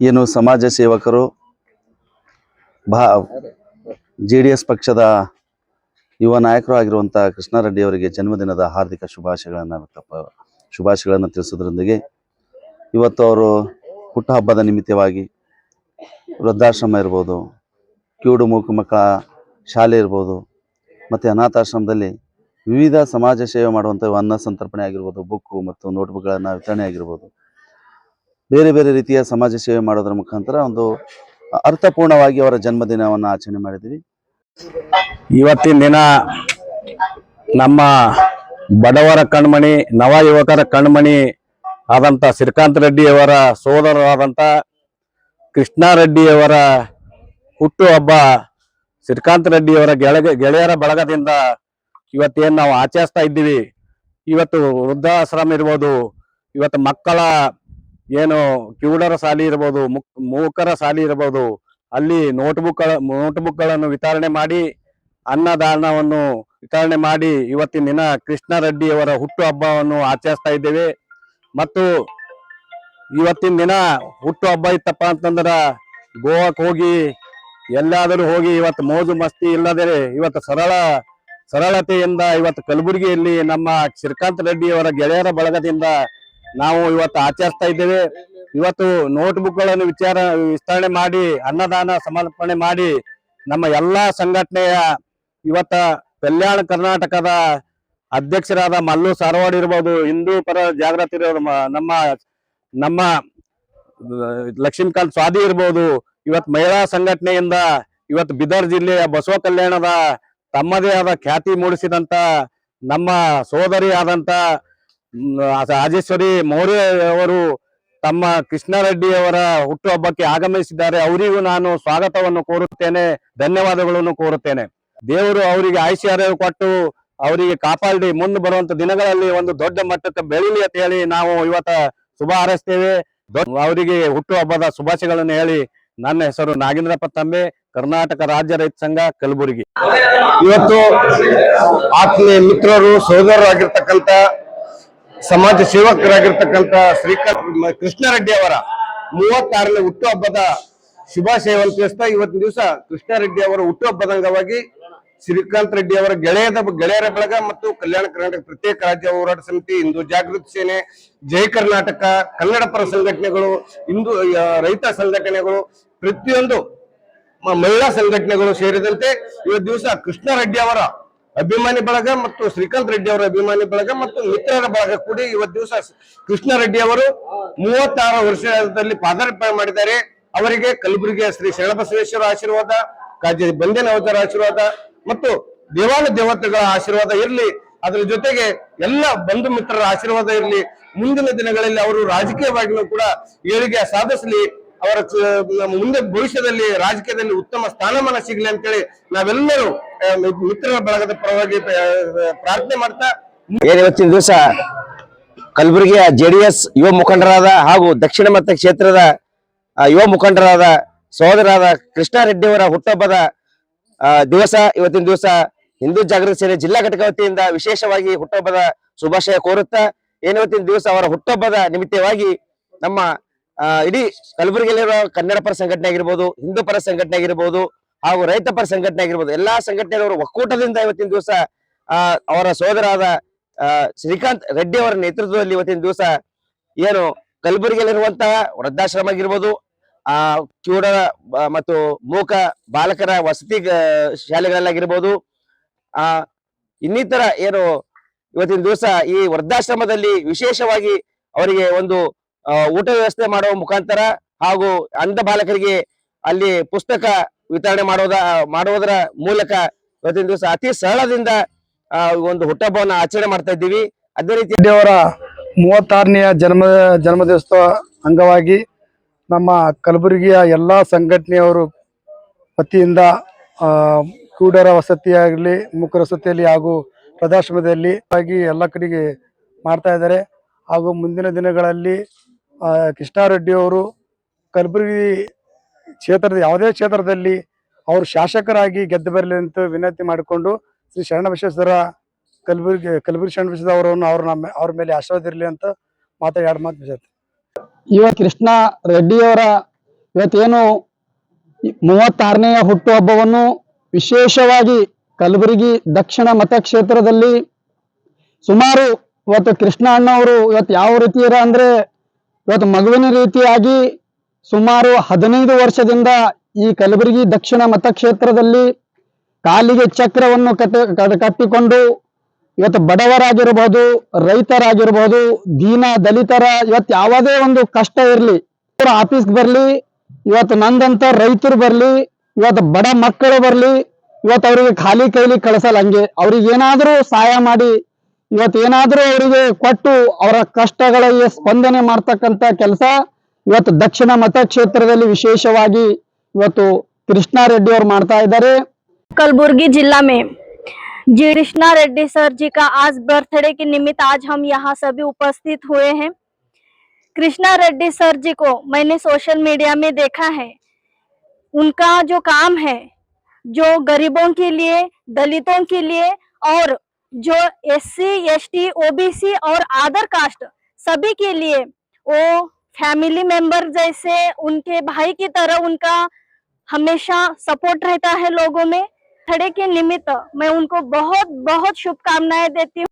ಏನು ಸಮಾಜ ಸೇವಕರು, ಭಾ, ಜೆ ಡಿ ಎಸ್ ಪಕ್ಷದ ಯುವ ನಾಯಕರು ಆಗಿರುವಂಥ ಕೃಷ್ಣಾರೆಡ್ಡಿ ಅವರಿಗೆ ಜನ್ಮದಿನದ ಹಾರ್ದಿಕ ಶುಭಾಶಯಗಳನ್ನು ಶುಭಾಶಯಗಳನ್ನು ತಿಳಿಸೋದ್ರೊಂದಿಗೆ ಇವತ್ತು ಅವರು ಹುಟ್ಟುಹಬ್ಬದ ನಿಮಿತ್ತವಾಗಿ ವೃದ್ಧಾಶ್ರಮ ಇರ್ಬೋದು, ಕಿವುಡು ಮೂಕು ಮಕ್ಕಳ ಶಾಲೆ ಇರ್ಬೋದು, ಮತ್ತು ಅನಾಥಾಶ್ರಮದಲ್ಲಿ ವಿವಿಧ ಸಮಾಜ ಸೇವೆ ಮಾಡುವಂಥ ಅನ್ನ ಸಂತರ್ಪಣೆ ಆಗಿರ್ಬೋದು, ಬುಕ್ಕು ಮತ್ತು ನೋಟ್ಬುಕ್ಗಳನ್ನು ವಿತರಣೆ ಆಗಿರ್ಬೋದು. ಬೇರೆ ಬೇರೆ ರೀತಿಯ ಸಮಾಜ ಸೇವೆ ಮಾಡೋದ್ರ ಮುಖಾಂತರ ಒಂದು ಅರ್ಥಪೂರ್ಣವಾಗಿ ಅವರ ಜನ್ಮದಿನವನ್ನು ಆಚರಣೆ ಮಾಡಿದ್ವಿ ಇವತ್ತಿನ ದಿನ ನಮ್ಮ ಬಡವರ ಕಣ್ಮಣಿ ನವ ಯುವಕರ ಕಣ್ಮಣಿ ಆದಂತ ಶ್ರೀಕಾಂತ್ ರೆಡ್ಡಿಯವರ ಸೋದರರಾದಂತ ಕೃಷ್ಣಾರೆಡ್ಡಿಯವರ ಹುಟ್ಟುಹಬ್ಬ ಶ್ರೀಕಾಂತ್ ರೆಡ್ಡಿಯವರ ಗೆಳಗ, ಗೆಳೆಯರ ಬಳಗದಿಂದ ಇವತ್ತೇನು ನಾವು ಆಚರಿಸ್ತಾ ಇದ್ದೀವಿ. ಇವತ್ತು ವೃದ್ಧಾಶ್ರಮ ಇರ್ಬೋದು, ಇವತ್ತು ಮಕ್ಕಳ ಏನು ಕಿವುಡರ ಸಾಲಿ ಇರ್ಬೋದು ಮುಕ್ ಮೂಕರ ಸಾಲಿ ಇರ್ಬೋದು, ಅಲ್ಲಿ ನೋಟ್ಬುಕ್ ನೋಟ್ಬುಕ್ಗಳನ್ನು ವಿತರಣೆ ಮಾಡಿ, ಅನ್ನದಾನವನ್ನು ವಿತರಣೆ ಮಾಡಿ ಇವತ್ತಿನ ದಿನ ಕೃಷ್ಣ ಕೃಷ್ಣಾರೆಡ್ಡಿಯವರ ಹುಟ್ಟು ಹಬ್ಬವನ್ನು ಆಚರಿಸ್ತಾ ಇದ್ದೇವೆ. ಮತ್ತು ಇವತ್ತಿನ ದಿನ ಹುಟ್ಟು ಹಬ್ಬ ಇತ್ತಪ್ಪ ಅಂತಂದ್ರೆ ಗೋವಾಕ್ ಹೋಗಿ, ಎಲ್ಲಾದರೂ ಹೋಗಿ ಇವತ್ತು ಮೋಜು ಮಸ್ತಿ ಇಲ್ಲದರೆ ಇವತ್ತು ಸರಳ, ಸರಳತೆಯಿಂದ ಇವತ್ತು ಕಲಬುರಗಿಯಲ್ಲಿ ನಮ್ಮ ಶ್ರೀಕಾಂತ್ ರೆಡ್ಡಿಯವರ ಗೆಳೆಯರ ಬಳಗದಿಂದ ನಾವು ಇವತ್ತು ಆಚರಿಸ್ತಾ ಇದ್ದೇವೆ. ಇವತ್ತು ನೋಟ್ಬುಕ್ಗಳನ್ನು ವಿಚಾರ, ವಿಸ್ತರಣೆ ಮಾಡಿ, ಅನ್ನದಾನ ಸಮರ್ಪಣೆ ಮಾಡಿ ನಮ್ಮ ಎಲ್ಲಾ ಸಂಘಟನೆಯ ಇವತ್ತ ಕಲ್ಯಾಣ ಕರ್ನಾಟಕದ ಅಧ್ಯಕ್ಷರಾದ ಮಲ್ಲು ಸಾರವಾಡ್ ಇರ್ಬೋದು, ಹಿಂದೂ ಪರ ಜಾಗೃತಿ ನಮ್ಮ ನಮ್ಮ ಲಕ್ಷ್ಮೀಕಾಂತ್ ಸ್ವಾದಿ ಇರ್ಬೋದು, ಇವತ್ತು ಮಹಿಳಾ ಸಂಘಟನೆಯಿಂದ ಇವತ್ತು ಬಿದರ್ ಜಿಲ್ಲೆಯ ಬಸವ ಕಲ್ಯಾಣದ ತಮ್ಮದೇ ಆದ ಖ್ಯಾತಿ ಮೂಡಿಸಿದಂತ ನಮ್ಮ ಸೋದರಿ ಆದಂತ ರಾಜೇಶ್ವರಿ ಮೌರ್ಯ ಅವರು ತಮ್ಮ ಕೃಷ್ಣಾರೆಡ್ಡಿಯವರ ಹುಟ್ಟುಹಬ್ಬಕ್ಕೆ ಆಗಮಿಸಿದ್ದಾರೆ. ಅವರಿಗೂ ನಾನು ಸ್ವಾಗತವನ್ನು ಕೋರುತ್ತೇನೆ, ಧನ್ಯವಾದಗಳನ್ನು ಕೋರುತ್ತೇನೆ. ದೇವರು ಅವರಿಗೆ ಐಶ್ವರ್ಯ ಕೊಟ್ಟು ಅವರಿಗೆ ಕಾಪಾಡಿ ಮುಂದೆ ಬರುವಂತ ದಿನಗಳಲ್ಲಿ ಒಂದು ದೊಡ್ಡ ಮಟ್ಟಕ್ಕೆ ಬೆಳಿಲಿ ಅಂತ ಹೇಳಿ ನಾವು ಇವತ್ತ ಶುಭ ಹಾರೈಸ್ತೇವೆ. ಅವರಿಗೆ ಹುಟ್ಟುಹಬ್ಬದ ಶುಭಾಶಯಗಳನ್ನು ಹೇಳಿ ನನ್ನ ಹೆಸರು ನಾಗೇಂದ್ರಪ್ಪ ತಂಬೆ, ಕರ್ನಾಟಕ ರಾಜ್ಯ ರೈತ ಸಂಘ, ಕಲಬುರಗಿ. ಇವತ್ತು ಆತ್ಮೀಯ ಮಿತ್ರರು, ಸೋದರರಾಗಿರ್ತಕ್ಕಂಥ ಸಮಾಜ ಸೇವಕರಾಗಿರ್ತಕ್ಕಂತ ಶ್ರೀಕಾಂತ್ ಕೃಷ್ಣಾರೆಡ್ಡಿ ಅವರ ಮೂವತ್ತಾರನೇ ಹುಟ್ಟುಹಬ್ಬದ ಶುಭಾಶಯವನ್ನು ತಿಳಿಸ್ತಾ ಇವತ್ತಿನ ದಿವಸ ಕೃಷ್ಣಾರೆಡ್ಡಿ ಅವರ ಹುಟ್ಟುಹಬ್ಬದ ಅಂಗವಾಗಿ ಶ್ರೀಕಾಂತ್ ರೆಡ್ಡಿ ಅವರ ಗೆಳೆಯದ ಗೆಳೆಯರ ಬಳಗ ಮತ್ತು ಕಲ್ಯಾಣ ಕರ್ನಾಟಕ ಪ್ರತ್ಯೇಕ ರಾಜ್ಯ ಹೋರಾಟ ಸಮಿತಿ ಹಿಂದೂ ಜಾಗೃತಿ ಸೇನೆ, ಜೈ ಕರ್ನಾಟಕ, ಕನ್ನಡ ಪರ ಸಂಘಟನೆಗಳು ಹಿಂದೂ ರೈತ ಸಂಘಟನೆಗಳು, ಪ್ರತಿಯೊಂದು ಮಹಿಳಾ ಸಂಘಟನೆಗಳು ಸೇರಿದಂತೆ ಇವತ್ತು ದಿವಸ ಕೃಷ್ಣಾರೆಡ್ಡಿ ಅವರ ಅಭಿಮಾನಿ ಬಳಗ ಮತ್ತು ಶ್ರೀಕಾಂತ್ ರೆಡ್ಡಿ ಅವರ ಅಭಿಮಾನಿ ಬಳಗ ಮತ್ತು ಮಿತ್ರರ ಬಳಗ ಕೂಡಿ ಇವತ್ತು ದಿವಸ ಕೃಷ್ಣಾರೆಡ್ಡಿ ಅವರು ಮೂವತ್ತಾರು ವರ್ಷದಲ್ಲಿ ಪಾದಾರ್ಪಣೆ ಮಾಡಿದ್ದಾರೆ. ಅವರಿಗೆ ಕಲಬುರಗಿಯ ಶ್ರೀ ಶರಣಬಸವೇಶ್ವರ ಆಶೀರ್ವಾದ, ಕಾಜಿ ಬಂದೇನ ಅವತಾರ ಆಶೀರ್ವಾದ ಮತ್ತು ದೇವಾಲಯ ದೇವತೆಗಳ ಆಶೀರ್ವಾದ ಇರಲಿ. ಅದರ ಜೊತೆಗೆ ಎಲ್ಲ ಬಂಧು ಮಿತ್ರರ ಆಶೀರ್ವಾದ ಇರಲಿ. ಮುಂದಿನ ದಿನಗಳಲ್ಲಿ ಅವರು ರಾಜಕೀಯವಾಗಿಯೂ ಕೂಡ ಏಳಿಗೆ ಸಾಧಿಸಲಿ. ಅವರ ಮುಂದೆ ಭವಿಷ್ಯದಲ್ಲಿ ರಾಜಕೀಯದಲ್ಲಿ ಉತ್ತಮ ಸ್ಥಾನಮಾನ ಸಿಗಲಿ ಅಂತೇಳಿ ನಾವೆಲ್ಲರೂ ಮಿತ್ರರ ಬಳಗದ ಪರವಾಗಿ ಪ್ರಾರ್ಥನೆ ಮಾಡ್ತಾ ಇವತ್ತಿನ ದಿವಸ? ಕಲಬುರಗಿಯ ಜೆಡಿಎಸ್ ಯುವ ಮುಖಂಡರಾದ ಹಾಗೂ ದಕ್ಷಿಣ ಮತ ಕ್ಷೇತ್ರದ ಯುವ ಮುಖಂಡರಾದ ಸಹೋದರಾದ ಕೃಷ್ಣಾರೆಡ್ಡಿಯವರ ಹುಟ್ಟುಹಬ್ಬದ ದಿವಸ, ಇವತ್ತಿನ ದಿವಸ ಹಿಂದೂ ಜಾಗೃತಿ ಸೇನೆ ಜಿಲ್ಲಾ ಘಟಕ ವತಿಯಿಂದ ವಿಶೇಷವಾಗಿ ಹುಟ್ಟಹಬ್ಬದ ಶುಭಾಶಯ ಕೋರುತ್ತಾ ಏನಿವತ್ತಿನ ದಿವಸ ಅವರ ಹುಟ್ಟಹಬ್ಬದ ನಿಮಿತ್ತವಾಗಿ ನಮ್ಮ ಇಡೀ ಕಲಬುರಗಿಯಲ್ಲಿರೋ ಕನ್ನಡ ಪರ ಸಂಘಟನೆ ಆಗಿರ್ಬೋದು, ಹಿಂದೂ ಪರ ಸಂಘಟನೆ ಆಗಿರ್ಬೋದು, ಹಾಗೂ ರೈತ ಪರ ಸಂಘಟನೆ ಆಗಿರ್ಬೋದು, ಎಲ್ಲಾ ಸಂಘಟನೆಗಳವರು ಒಕ್ಕೂಟದಿಂದ ಇವತ್ತಿನ ದಿವಸ ಅವರ ಸೋದರಾದ ಶ್ರೀಕಾಂತ್ ರೆಡ್ಡಿ ಅವರ ನೇತೃತ್ವದಲ್ಲಿ ಇವತ್ತಿನ ದಿವಸ ಏನು ಕಲಬುರಗಿಯಲ್ಲಿರುವಂತಹ ವೃದ್ಧಾಶ್ರಮ ಆಗಿರ್ಬೋದು, ಆ ಕಿವುಡ ಮತ್ತು ಮೂಕ ಬಾಲಕರ ವಸತಿ ಶಾಲೆಗಳಲ್ಲಾಗಿರ್ಬೋದು, ಆ, ಇನ್ನಿತರ ಏನು ಇವತ್ತಿನ ದಿವಸ ಈ ವೃದ್ಧಾಶ್ರಮದಲ್ಲಿ ವಿಶೇಷವಾಗಿ ಅವರಿಗೆ ಒಂದು ಊಟ ವ್ಯವಸ್ಥೆ ಮಾಡುವ ಮುಖಾಂತರ ಹಾಗೂ ಅಂಧ ಬಾಲಕರಿಗೆ ಅಲ್ಲಿ ಪುಸ್ತಕ ವಿತರಣೆ ಮಾಡೋದ ಮಾಡುವುದರ ಮೂಲಕ ಇವತ್ತಿನ ದಿವಸ ಅತಿ ಸರಳದಿಂದ ಒಂದು ಹುಟ್ಟಹಬ್ಬವನ್ನು ಆಚರಣೆ ಮಾಡ್ತಾ ಇದ್ದೀವಿ. ಅದೇ ರೀತಿ ಅವರ ಮೂವತ್ತಾರನೆಯ ಜನ್ಮ ಜನ್ಮ ದಿವಸದ ಅಂಗವಾಗಿ ನಮ್ಮ ಕಲಬುರಗಿಯ ಎಲ್ಲ ಸಂಘಟನೆಯವರು ವತಿಯಿಂದ ಕೂಡರ ವಸತಿಯಾಗಲಿ ಮುಖರ ವಸತಿಯಲ್ಲಿ ಹಾಗೂ ವೃದ್ಧಾಶ್ರಮದಲ್ಲಿ ಆಗಿ ಎಲ್ಲ ಕಡೆಗೆ ಮಾಡ್ತಾ ಇದ್ದಾರೆ. ಹಾಗೂ ಮುಂದಿನ ದಿನಗಳಲ್ಲಿ ಕೃಷ್ಣಾರೆಡ್ಡಿ ಅವರು ಕಲಬುರಗಿ ಕ್ಷೇತ್ರದ ಯಾವುದೇ ಕ್ಷೇತ್ರದಲ್ಲಿ ಅವರು ಶಾಸಕರಾಗಿ ಗೆದ್ದು ಬರಲಿ ಅಂತ ವಿನಂತಿ ಮಾಡಿಕೊಂಡು ಶ್ರೀ ಶರಣಬಸವೇಶ್ವರ ಕಲಬುರಗಿ ಕಲಬುರಗಿ ಶರಣಬಸವ ಅವರನ್ನು ಅವ್ರ ನಮ್ಮ ಅವ್ರ ಮೇಲೆ ಆಶೀರ್ವಾದ ಇರಲಿ ಅಂತ ಮಾತಾಡಿ ಎರಡು ಮಾತು ಬಿಸಾಡ್ತೀನಿ. ಇವ ಕೃಷ್ಣ ರೆಡ್ಡಿಯವರ ಇವತ್ತೇನು ಮೂವತ್ತಾರನೆಯ ಹುಟ್ಟುಹಬ್ಬವನ್ನು ವಿಶೇಷವಾಗಿ ಕಲಬುರಗಿ ದಕ್ಷಿಣ ಮತಕ್ಷೇತ್ರದಲ್ಲಿ ಸುಮಾರು ಇವತ್ತು ಕೃಷ್ಣ ಅಣ್ಣವರು ಇವತ್ತು ಯಾವ ರೀತಿ ಇರ ಅಂದ್ರೆ ಇವತ್ತು ಮಗುವಿನ ರೀತಿಯಾಗಿ ಸುಮಾರು ಹದಿನೈದು ವರ್ಷದಿಂದ ಈ ಕಲಬುರಗಿ ದಕ್ಷಿಣ ಮತಕ್ಷೇತ್ರದಲ್ಲಿ ಕಾಲಿಗೆ ಚಕ್ರವನ್ನು ಕಟ್ಟಿ, ಕಟ್- ಕಟ್ಟಿಕೊಂಡು ಇವತ್ತು ಬಡವರಾಗಿರ್ಬೋದು, ರೈತರಾಗಿರ್ಬೋದು, ದೀನ ದಲಿತರ ಇವತ್ತು ಯಾವುದೇ ಒಂದು ಕಷ್ಟ ಇರಲಿ ಆಫೀಸ್ಗೆ ಬರಲಿ, ಇವತ್ತು ನಂದಂತ ರೈತರು ಬರಲಿ, ಇವತ್ತು ಬಡ ಮಕ್ಕಳು ಬರಲಿ, ಇವತ್ತು ಅವರಿಗೆ ಖಾಲಿ ಕೈಲಿ ಕಳಿಸಲ್ಲ ಹಂಗೆ. ಅವ್ರಿಗೆ ಏನಾದರೂ ಸಹಾಯ ಮಾಡಿ ಇವತ್ತು ಏನಾದರೂ ಅವರಿಗೆ ಕೊಟ್ಟು ಅವರ ಕಷ್ಟಗಳಿಗೆ ಸ್ಪಂದನೆ ಮಾಡ್ತಕ್ಕಂಥ ಕೆಲಸ ಇವತ್ತು ದಕ್ಷಿಣ ಮತಕ್ಷೇತ್ರದಲ್ಲಿ ವಿಶೇಷವಾಗಿ ಇವತ್ತು ಕೃಷ್ಣಾರೆಡ್ಡಿ ಅವರು ಮಾಡ್ತಾ ಇದ್ದಾರೆ कलबुर्गी जिला में जी कृष्णा रेड्डी सर जी का आज बर्थडे के निमित्त आज हम यहाँ सभी उपस्थित हुए हैं कृष्णा रेड्डी सर जी को मैंने सोशल मीडिया में देखा है उनका जो काम है जो गरीबों के लिए दलितों के लिए और जो S C S T OBC और आदर कास्ट सभी के लिए वो फैमिली मेंबर जैसे उनके भाई की तरह उनका हमेशा सपोर्ट रहता है लोगों में। खड़े के निमित्त मैं उनको बहुत बहुत शुभकामनाएँ देती हूँ।